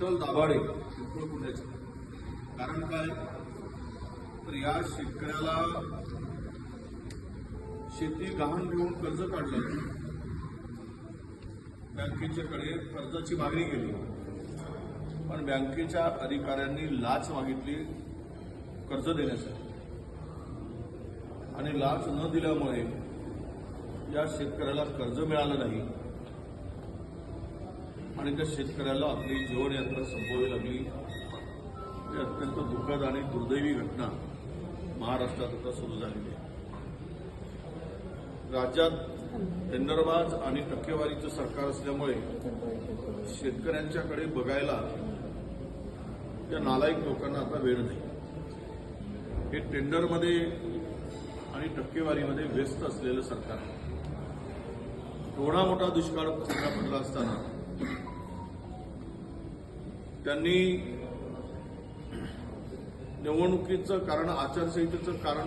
विठ्ठल दाभाडे पिंपळ पुण्याचे कारण काय? तर या शेतकऱ्याला शेती गहाण घेऊन कर्ज काढलं. बँकेच्याकडे कर्जाची मागणी केली. पण बँकेच्या अधिकाऱ्यांनी लाच मागितली कर्ज देण्यासाठी. आणि लाच न दिल्यामुळे या शेतकऱ्याला कर्ज मिळालं नाही. आणि त्या शेतकऱ्याला आपली जीवनयात्रा संपवावी लागली. ही अत्यंत दुःखद आणि दुर्दैवी घटना महाराष्ट्रात आता सुरू झालेली आहे. राज्यात टेंडरबाज आणि टक्केवारीचं सरकार असल्यामुळे शेतकऱ्यांच्याकडे बघायला त्या नालायक लोकांना आता वेळ नाही. हे टेंडरमध्ये आणि टक्केवारीमध्ये व्यस्त असलेलं सरकार आहे. एवढा मोठा दुष्काळ पसरला पडला असताना त्यांनी निवडणुकीचं कारण आचारसंहितेचं कारण